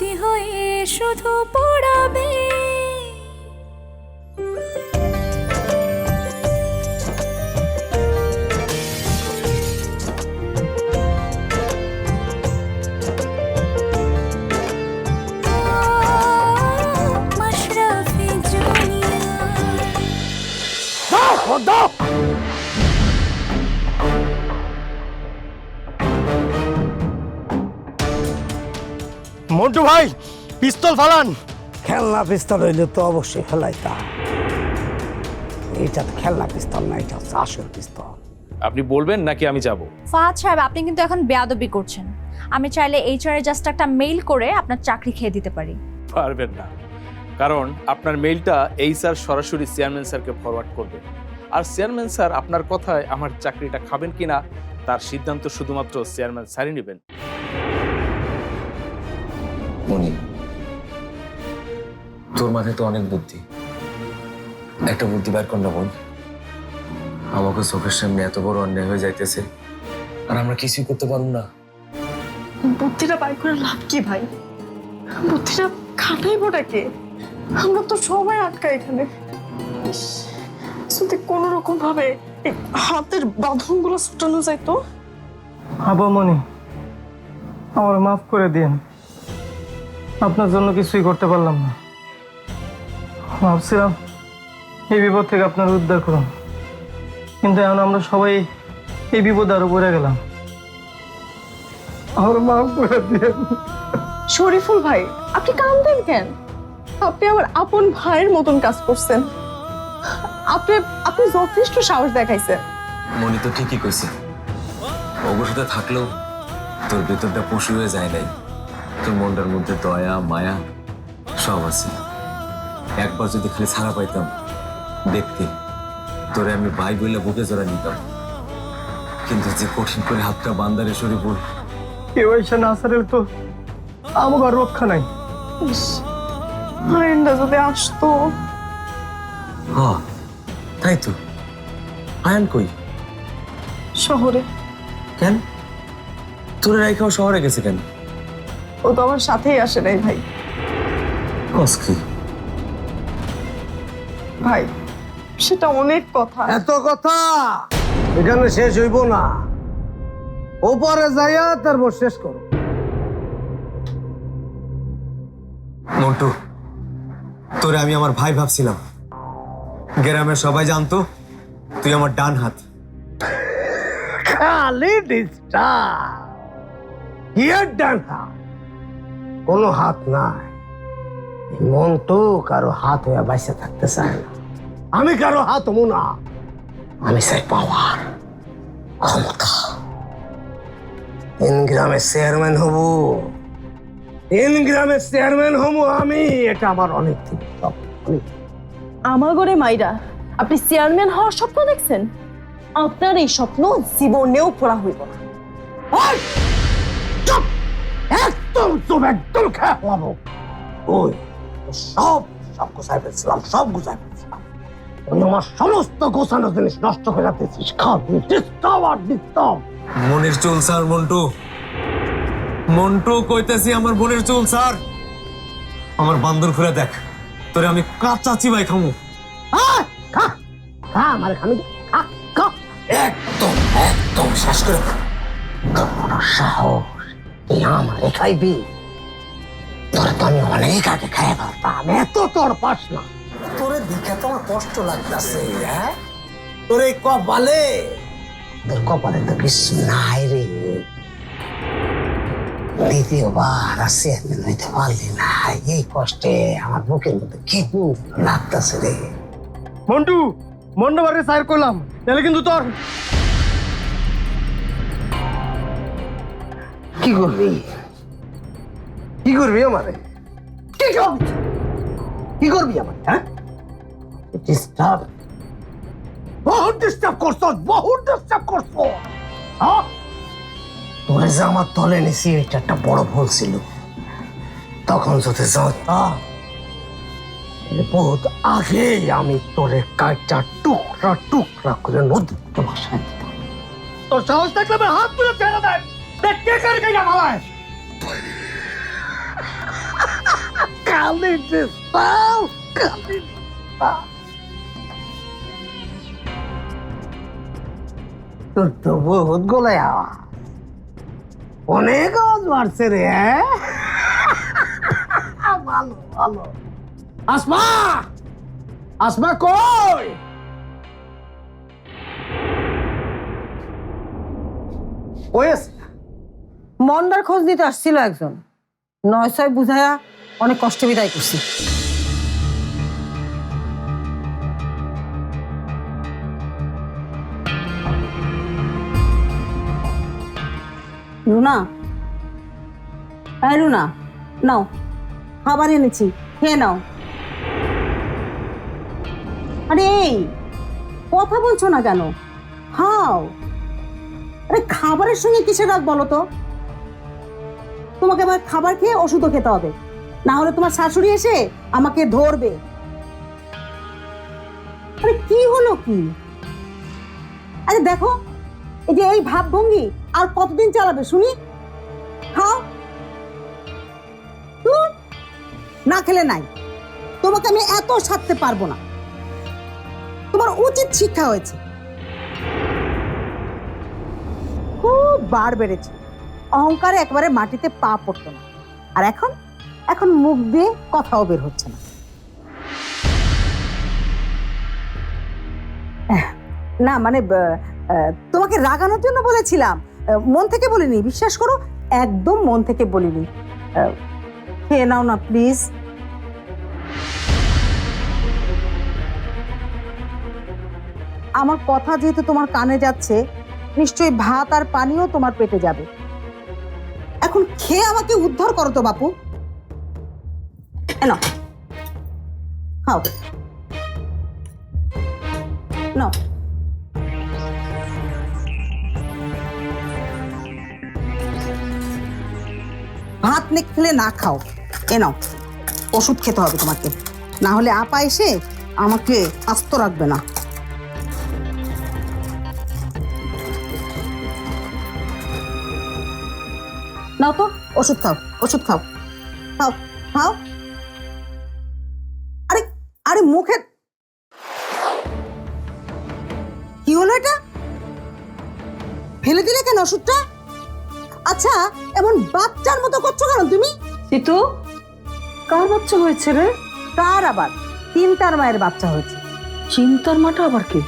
স্মৃতি হয়ে শুধু পিস্তল ফালান। খেলনা পিস্তল হইলে তো অবশ্যই ফেলাইতাম। এটা তো খেলনা পিস্তল না এটা হচ্ছে আসল পিস্তল। আপনি বলবেন নাকি আমি যাব? ফাহাদ সাহেব আপনি কিন্তু এখন বেয়াদবি করছেন। আমি চাইলে এইচআর এ জাস্ট একটা মেইল করে আপনার চাকরি খেয়ে দিতে পারি। পারবেন না। কারণ আপনার মেইলটা এই স্যার সরাসরি চেয়ারম্যান স্যারকে ফরওয়ার্ড করবে। আর চেয়ারম্যান স্যার আপনার কথায় আমার চাকরিটা খাবেন কিনা তার সিদ্ধান্ত শুধুমাত্র চেয়ারম্যান স্যারই নেবেন। মনি তোর মাথায় তো অনেক বুদ্ধি। একটা বুদ্ধি বার কর না বোন। আমাকে চোখের সামনে এত বড় অন্যায় হয়ে যাইতেছে আর আমরা কিছুই করতে পারব না। বুদ্ধিটা বাই করে লাভ কি ভাই? বুদ্ধিটা খাটাইবোটা কে? আমরা তো সবাই আটকা এখানে। যদি কোনো রকম ভাবে হাতের বাঁধনগুলো ছুটানো যায় তো? আবামনি আমার মাফ করে দিন আপনার জন্য কিছুই করতে পারলাম না। ভাবছিলাম এই বিপদ থেকে আপনার উদ্ধার করুন। কিন্তু এখন আমরা সবাই এই বিপদ আরও পড়ে গেলাম। আমার মাফ করে শরীফুল ভাই আপনি কান্দেন কেন? আপনি আমার আপন ভাইয়ের মতন কাজ করছেন। আপনি আপনি যথেষ্ট সাহস দেখাইছেন। মনি তো ঠিকই কইছে। অবশ্যই থাকলেও তোর ভেতরটা পশু হয়ে যায় নাই। তোর মনটার মধ্যে দয়া মায়া সব আছে। একবার যদি খালি ছাড়া পাইতাম দেখতে তোরে আমি ভাই বইলে বুকে জোড়া নিতাম। কিন্তু যে কঠিন করে হাতটা বান্দারে শরীফুল কেউ এসে না সারেল তো আমাকে আর রক্ষা নাই। যদি আসতো। হ তাই তো। আয়ান কই? শহরে। কেন? তোর রাইখাও শহরে গেছে কেন? ও তো আমার সাথেই আসে নাই ভাই। কস কি? ভাই সেটা অনেক কথা। এত কথা? এখানে শেষ হইব না। ওপরে যাইয়া তারপর শেষ করো। মন্টু তোরে আমি আমার ভাই ভাবছিলাম। গ্রামের সবাই জানতো তুই আমার ডান হাত। খালি ডিস্টার্ব কিয়ের ডান হাত? কোনো হাত নাই। মন তো কারও হাত হয়ে বাইসে থাকতে চায় না। আমি কারও হাত হব না। আমি চাই পাওয়ার ক্ষমতা। তিন গ্রামের চেয়ারম্যান হব। তিন গ্রামের চেয়ারম্যান হব আমি এটা আমার অনেক আমার ঘরে মাইরা আপনি চেয়ারম্যান হওয়ার স্বপ্ন দেখছেন? আপনার এই স্বপ্ন জীবনেও পড়া হইব না! একদম চুপ একদম খেয়ে ফেলাবো ওই! সব সব গোছায় ফেলছিলাম সব গোছায় ফেলছিলাম। ওই আমার সমস্ত গোছানো জিনিস নষ্ট করে দিচ্ছিস খাওয়া ডিস্টার্ব আর ডিস্টার্ব মনের চুল স্যার মন্টু। মন্টু কইতেছি আমার বোনের চুল স্যার। আমার বান্দর খুলে দেখ তোরে আমি কাঁচা চিবাই খামু। আয়, খা খা আমার খামি। খা খা। একদম একদম শেষ করে। তোর সাহস তুই আমারে খাইবি তোর তো আমি অনেক আগে খাই ফেলতাম এত তোর পাস না। তোরে দেখে তো আমার কষ্ট লাগতেছে হ্যাঁ? তোর এই কপালে? তোর কপালে তো কিছু নাই রে। দ্বিতীয়বার আসে হইতে পারলি না। এই কষ্টে আমার বুকের মধ্যে কি লাগতেছে রে। মন্টু মন্ডু বাড়ি সাইর করলাম তাহলে কিন্তু তোর কি করবি? কি করবি আমারে? কি করবি? কি করবি আমার হ্যাঁ? ডিস্টার্ব বহুত ডিস্টার্ব করছ বহুত ডিস্টার্ব করছ। হ্যাঁ? তোরে যে আমার তলে নিছি এটা একটা বড় ভুল ছিল। তখন যদি জানতাম বহুত আগেই আমি তোরে কাটা টুকরা টুকরা করে নদীতে দিতাম। তোর সাহস থাকলে হাত তুলে ছেড়ে দেয় কে কার কাইটা ভালায় খালি ডিস্টার্ব খালি disturb। তোর তো বহুত গোলায় আওয়াজ অনেক আওয়াজ বাড়ছে রে হ্যাঁ? ভালো ভালো। আসমা! আসমা কই? মন্ডার খোঁজ দিতে আসছিল একজন। নয় ছয় বুঝায়া অনেক কষ্ট বিদায় করছি। রুনা। হ্যাঁ রুনা, নাও, খাবার এনেছি, খেয়ে নাও। আরে কথা বলছো না কেন? খাও। আরে খাবারের সঙ্গে কিসের রাগ বলো তো? তোমাকে আবার খাবার খেয়ে ওষুধও খেতে হবে। না হলে তোমার শাশুড়ি এসে আমাকে ধরবে। আরে কি হলো কি? আরে দেখো, এই যে এই ভাবভঙ্গি আর কতদিন চালাবে শুনি? খাও। না খেলে নাই। তোমাকে আমি এত সারতে পারব না। তোমার উচিত শিক্ষা হয়েছে। খুব বার বেড়েছে। অহংকারে একবারে মাটিতে পা পড়তো না। আর এখন? এখন মুখ দিয়ে কথাও বের হচ্ছে না। না মানে তোমাকে রাগানোর জন্য বলেছিলাম। মন থেকে বলিনি, বিশ্বাস করো, একদম মন থেকে বলিনি। খেয়ে নাও না, প্লিজ। আমার কথা যেহেতু তোমার কানে যাচ্ছে, নিশ্চয়ই ভাত আর পানিও তোমার পেটে যাবে। এখন খেয়ে আমাকে উদ্ধার করো তো, বাপু। এনো খাও। নাও। ভাত খেলে না খাও। এ নাও। ওষুধ খেতে হবে তোমাকে। না হলে আপা এসে আমাকে আস্ত রাখবে না। নাও তো, ওষুধ খাও ওষুধ খাও। খাও খাও। মুখে কি হলো এটা? ফেলে দিলে কেন ওষুধটা? আচ্ছা এমন বাচ্চার মতো করছ কেন তুমি? সিতু কার বাচ্চা হয়েছে রে? কার আবার? তিনটার মায়ের বাচ্চা হয়েছে। চিন্তার মাটা আবার কি?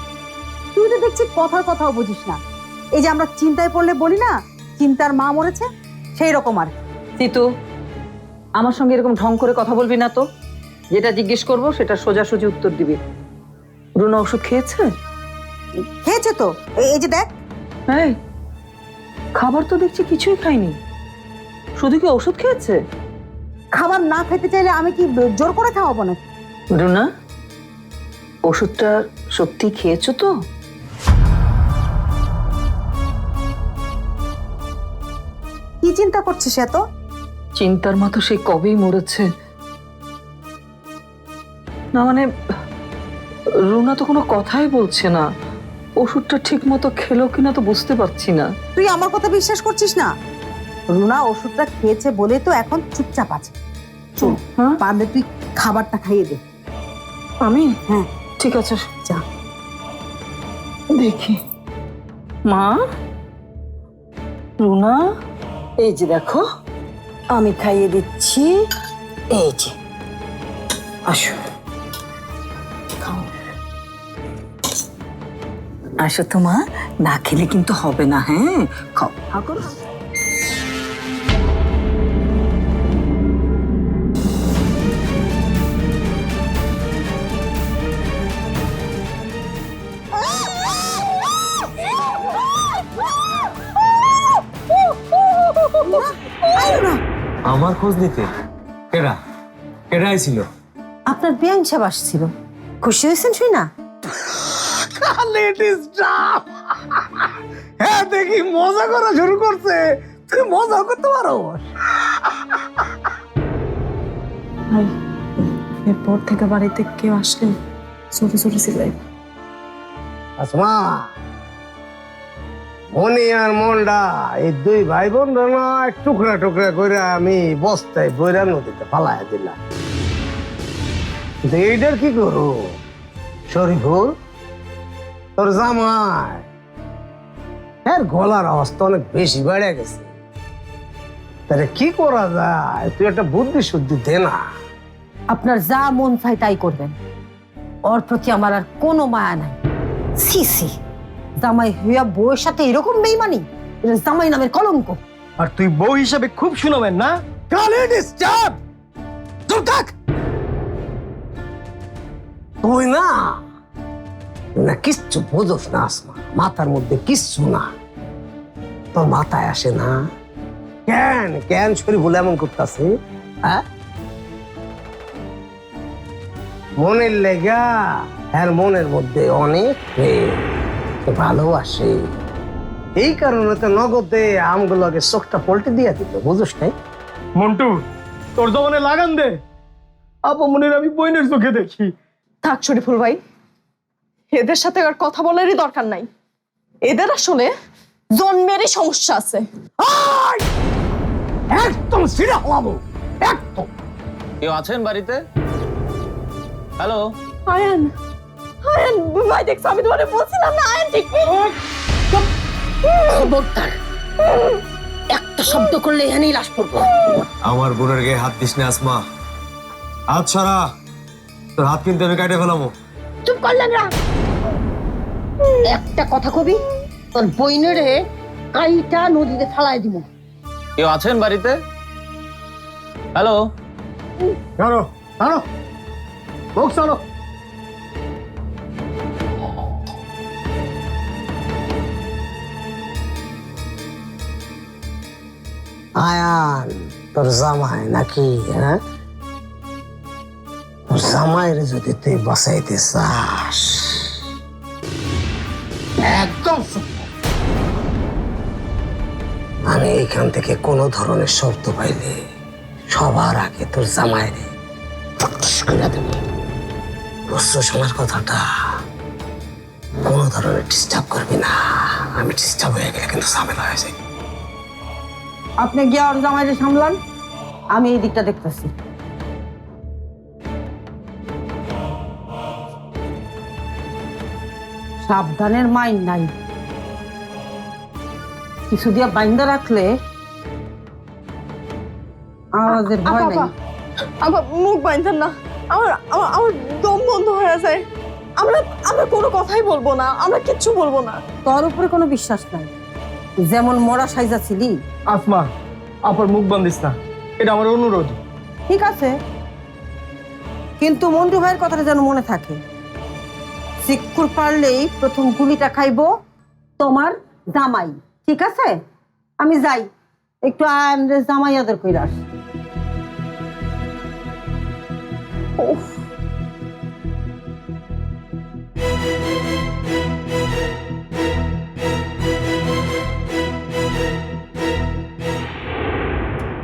তুই তো দেখছি কথার কথাও বুঝিস না। এই যে আমরা চিন্তায় পড়লে বলি না চিন্তার মা মরেছে সেই রকম আর। তিতু আমার সঙ্গে এরকম ঢং করে কথা বলবি না তো? যেটা জিজ্ঞেস করব সেটা সোজাসুজি উত্তর দিবি। রুনা ওষুধ খেয়েছে? খেয়েছে তো। এই- এই যে দেখ। এই খাবার তো দেখছি কিছুই খাইনি। শুধু কি ওষুধ খেয়েছে? খাবার না খেতে চাইলে আমি কি জোর করে খাওয়াবো না রুনা ওষুধটা সত্যি খেয়েছো তো? কি চিন্তা করছিস এত? চিন্তার মতো সে কবেই মরেছে? না মানে রুনা তো কোনো কথাই বলছে না। ওষুধটা ঠিক মতো খেলো কিনা তো বুঝতে পারছি না। তুই আমার কথা বিশ্বাস করছিস না? রুনা ওষুধটা খেয়েছে বলে তো এখন চুপচাপ আছে। চল হ্যাঁ? পারলে তুই খাবারটা খাইয়ে দে। আমি? হ্যাঁ। ঠিক আছে। যা। দেখি। মা? রুনা? এই যে দেখো আমি খাইয়ে দিচ্ছি। এই যে। আসো। আসো তো মা না খেলে কিন্তু হবে না হ্যাঁ? খাও করো আমার খোঁজ নিতে? কেডা? কেডা আইছিল আপনার বিয়ান সাহেব আসছিল। খুশি হয়েছেন শুই না? হ্যাঁ দেখি মজা করা শুরু করছে। তুই মজা করতে পারো। এরপর থেকে বাড়িতে কেউ আসলে ছোট ছোট সিলাই আসমা মনি আর মন্ডা এই দুই ভাই বোন না টুকরা টুকরা করে আমি বস্তায় বইরা নদীতে ফালাইয়া দিলাম। এইটার কি করো শরীফুল তোর জামাই। হ্যাঁ গলার অবস্থা অনেক বেশি বেড়ে গেছে। তাহলে কি করা যায়? তুই একটা বুদ্ধি শুদ্ধি দে না। আপনার যা মন চাই তাই করবেন। ওর প্রতি আমার আর কোনো মায়া নাই। সি সি জামাই হইয়া বউয়ের সাথে এরকম বেইমানি এটা জামাই নামের কলঙ্ক। আর তুই বউ হিসাবে খুব শুনাবেন না? কালে ডিস্টার্ব তুই না না কিচ্ছু বোঝস না আসমা। মাথার মধ্যে কিচ্ছু না। তোর মাথায় আসে না। কেন কেন শরীর বলে এমন করতেছে হ্যাঁ? মনের লেগা হ্যাঁ মনের মধ্যে অনেক ভালোবাসে। এই কারণে তো নগদে আমগুলোকে চোখটা পল্টে দিয়ে দিত বুঝোস নাই? মন্টু তোর জমানে লাগান দে। আপামনির আমি বইনের চোখে দেখি। থাক শরীফুল ভাই এদের সাথে আর কথা বলারই দরকার নাই। এদের আসলে জন্মেরই সমস্যা আছে। আয়! একদম সিরা হওয়াবো একদম। কেউ আছেন বাড়িতে? হ্যালো? আয়ান আয়ান ভাই দেখছ আমি তোমারে বলছিলাম না আয়ান ঠিক খবরদার। একটা শব্দ করলে এখানেই লাশ পড়ব। আমার বোনের গায়ে হাত দিস না আসমা। হাত ছাড়া তোর হাত কিন্তু আমি কাটে ফেলামো। চুপ করলেন না একটা কথা কবি তোর বইনেরে কাইটা নদীতে ফালাই দিব কেউ আছেন বাড়িতে? হ্যালো? ছাড়ো ছাড়ো মুখ ছাড়ো আয়ান তোর জামাই নাকি হ্যাঁ? জামাইয়ের যদি তুই বাঁচাইতে চাস। একদম আমি এখান থেকে কোনো ধরনের শব্দ পাইলে সবার আগে তোর জামাইরে করে দেব। বুঝছস আমার কথাটা? কোনো ধরনের ডিস্টার্ব করবি না। আমি ডিস্টার্ব হয়ে গেলে কিন্তু ঝামেলা হয়ে যায়। আপনি গিয়ে ওর জামাইরে সামলান। আমি এই দিকটা দেখতেছি। সাবধানের মাইন নাই। কিছু দিয়ে বাইন্দা রাখলে আওয়াজের ভয় নাই। আমার মুখ বাইন্ধেন না। আমার আমার আমার দম বন্ধ হয়ে যায়। আমরা আমরা কোনো কথাই বলব না আমরা কিচ্ছু বলব না। তোর উপরে কোনো বিশ্বাস নাই। যেমন মরা সাইজা ছিলি। আসমা আপার মুখ বান্দিস না। এটা আমার অনুরোধ। ঠিক আছে। কিন্তু মন্টু ভাইয়ের কথাটা যেন মনে থাকে। সিক্কুর পারলেই প্রথম গুলিটা খাইবো তোমার জামাই। ঠিক আছে? আমি যাই। একটু আয়নরে জামাই আদর কইরা আসি।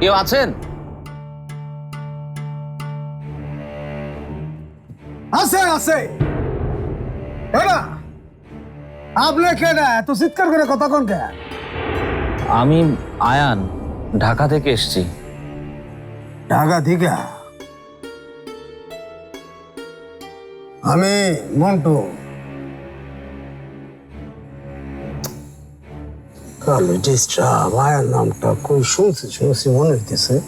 কেউ আছেন? আছে আছে। এরা আপনি কেডা এত চিৎকার করে কথা কোন কে? আমি আয়ান ঢাকা থেকে এসেছি। ঢাকা থেকে? আমি মন্টু। আমি ডিস্টার্ব আয়ার নামটা কই শুনছি শুনছি মনে হইতেছে।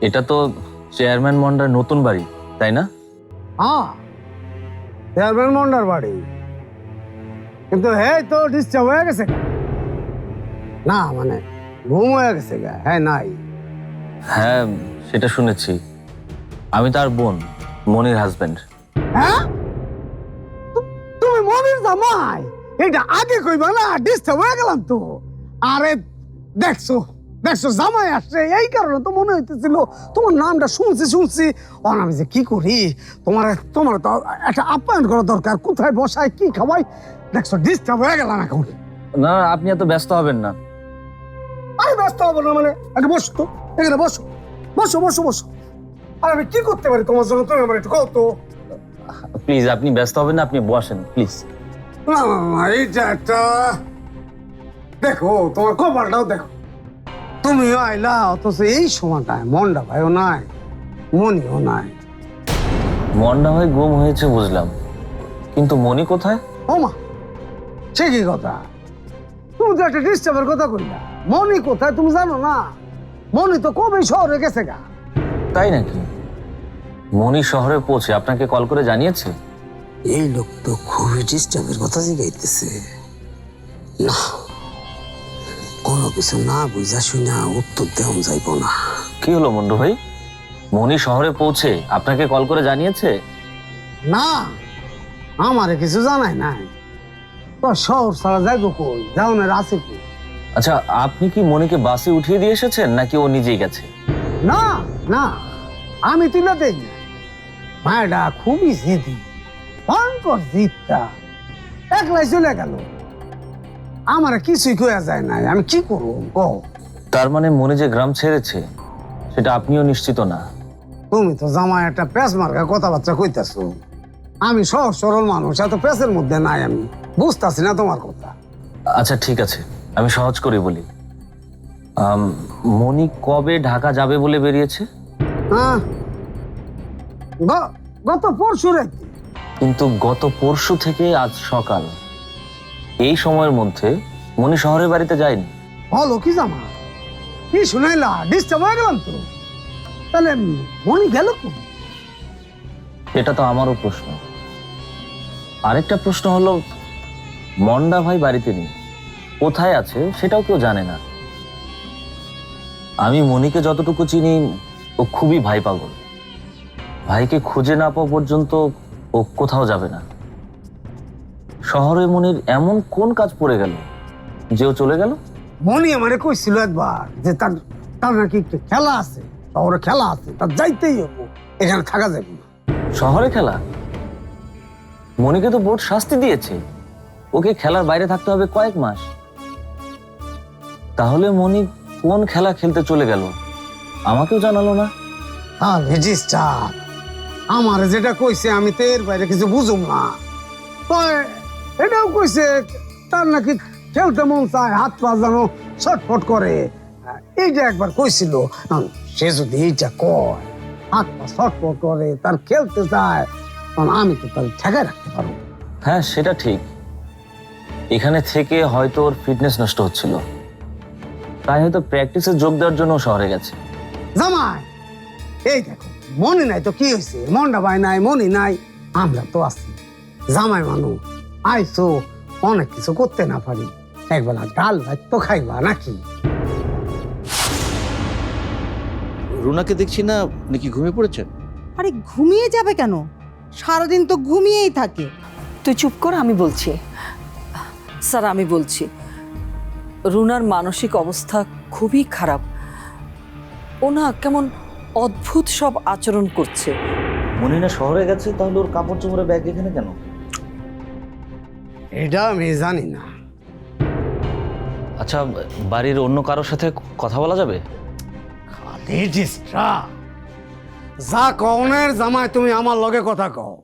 এটা তো চেয়ারম্যান মন্ডার নতুন বাড়ি তাই না? হ্যাঁ। চেয়ারম্যান মন্ডার বাড়ি। কিন্তু হে তো ডিস্টার্ব হয়ে গেছে না মানে ঘুম হয়ে গেছে গা হ্যাঁ নাই। হ্যাঁ সেটা শুনেছি। আমি তার বোন মনির হাজবেন্ড হ্যাঁ? তুমি মনির জামাই? এটা আগে কইবা না ডিস্টার্ব হয়ে গেলাম তো। আরে দেখছ দেখছ জামাই আসছে। এই কারণে তো মনে হইতেছিল তোমার নামটা শুনছি শুনছি। অন আমি যে কি করি? তোমার তোমার তো একটা আপ্যায়ন করা দরকার। কোথায় বসায় কি খাওয়াই দেখছ ডিস্টার্ব হয়ে গেলাম এখন। না আপনি এত ব্যস্ত হবেন না। আরে ব্যস্ত হব না মানে আগে বসো তো। এখানে বসো। বসো বসো বসো। আর আমি কি করতে পারি তোমার জন্য? তুমি আমার একটু কত প্লিজ আপনি ব্যস্ত হবেন না আপনি বসেন প্লিজ না না না এইটা একটা দেখো তোমার কপালটাও দেখো। তুমিও আইলা অথচ এই সময়টায় মনটা ভাইও নাই মনিও নাই। মন্ডা ভাই গুম হয়েছে বুঝলাম। কিন্তু মনি কোথায়? ওমা সে কি কথা? তুমি তো একটা ডিস্টার্বের কথা কইলা। মনি কোথায় তুমি জানো না? মনি তো কবে শহরে গেছে গা? তাই নাকি? মনি শহরে পৌঁছে আপনাকে কল করে জানিয়েছে? এই লোক তো খুবই ডিস্টার্বের কথা জিগাইতেছে। না। কোনো কিছু না বুঝা শুনা উত্তর দেওয়া যাইব না। কি হলো মন্ডু ভাই? মনি শহরে পৌঁছে আপনাকে কল করে জানিয়েছে? না আমারে কিছু জানাই নাই। তো শহর ছাড়া যাইব কই? যাওনের আছে কি আচ্ছা আপনি কি মনিকে বাসে উঠিয়ে দিয়ে এসেছেন নাকি ও নিজেই গেছে? না না আমি তুলে দেই না মায়েরা খুবই জিদি ভয়ঙ্কর জিদটা। একলাই চলে গেল। আমার কিছুই কয়া যায় নাই। আমি কি করব? তার মানে মনে যে গ্রাম ছেড়েছে সেটা আপনিও নিশ্চিত না? তুমি তো জামাই একটা পেঁচ মার্কা কথাবার্তা কইতেছো। আমি সহজ সরল মানুষ এত পেঁচের মধ্যে নাই আমি। বুঝতেছি না তোমার কথা। আচ্ছা ঠিক আছে। আমি সহজ করে বলি। আম, মনি কবে ঢাকা যাবে বলে বেরিয়েছে? হ্যাঁ। গ- গত পরশু রাতে। কিন্তু গত পরশু থেকে আজ সকাল। এই সময়ের মধ্যে মনি শহরের বাড়িতে যায়নি। বলো কি জামা কি শুনাইলা? ডিস্টার্ব হয়ে গেলাম তো। তাহলে মনি গেল? এটা তো আমারও প্রশ্ন। আরেকটা প্রশ্ন হলো মন্ডা ভাই বাড়িতে নেই কোথায় আছে সেটাও কেউ জানে না। আমি মনিকে যতটুকু চিনি ও খুবই ভাই পাগল। ভাইকে খুঁজে না পাওয়া পর্যন্ত ও কোথাও যাবে না। শহরে মনির এমন কোন কাজ পড়ে গেল যে ও চলে গেল? মনি আমারে কইছিল একবার যে তার তার নাকি একটা খেলা আছে শহরে খেলা আছে তার যাইতেই হব এখানে থাকা যাবে না। শহরে খেলা? মনিকে তো বোর্ড শাস্তি দিয়েছে। ওকে খেলার বাইরে থাকতে হবে কয়েক মাস। তাহলে মনি কোন খেলা খেলতে চলে গেল? আমাকেও জানালো না। হ্যাঁ রেজিস্টার। আমার যেটা কইছে আমি তো এর বাইরে কিছু বুঝুম না। এটাও কইছে তার নাকি খেলতে মন চায় হাত পা যেন ছটফট করে। এইটা একবার কইছিল সে যদি এইটা কয় হাত পা ছটফট করে তার খেলতে চায় তখন আমি তো তার ঠেকায় রাখতে পারব। হ্যাঁ সেটা ঠিক। এখানে থেকে হয়তো ওর ফিটনেস নষ্ট হচ্ছিল। তাই হয়তো প্র্যাকটিসে যোগ দেওয়ার জন্য শহরে গেছে। জামাই এই দেখো মনে নাই তো কি হয়েছে? মনটা ভাই নাই মনে নাই আমরা তো আছি। জামাই মানুষ আইসো অনেক কিছু করতে না পারি। একবেলা ডাল ভাত তো খাইবা নাকি? রুনাকে দেখছি না নাকি ঘুমিয়ে পড়েছেন আরে ঘুমিয়ে যাবে কেন? সারাদিন তো ঘুমিয়েই থাকে। তুই চুপ কর আমি বলছি। স্যার আমি বলছি রুনার মানসিক অবস্থা খুবই খারাপ। ও না কেমন অদ্ভুত সব আচরণ করছে। মনি না শহরে গেছে তাহলে ওর কাপড় চোপড়ের ব্যাগ এখানে কেন? এটা আমি জানি না। আচ্ছা বাড়ির অন্য কারোর সাথে কথা বলা যাবে? খালি ডিস্ট্রা যা কনের জামায় তুমি আমার লগে কথা কও।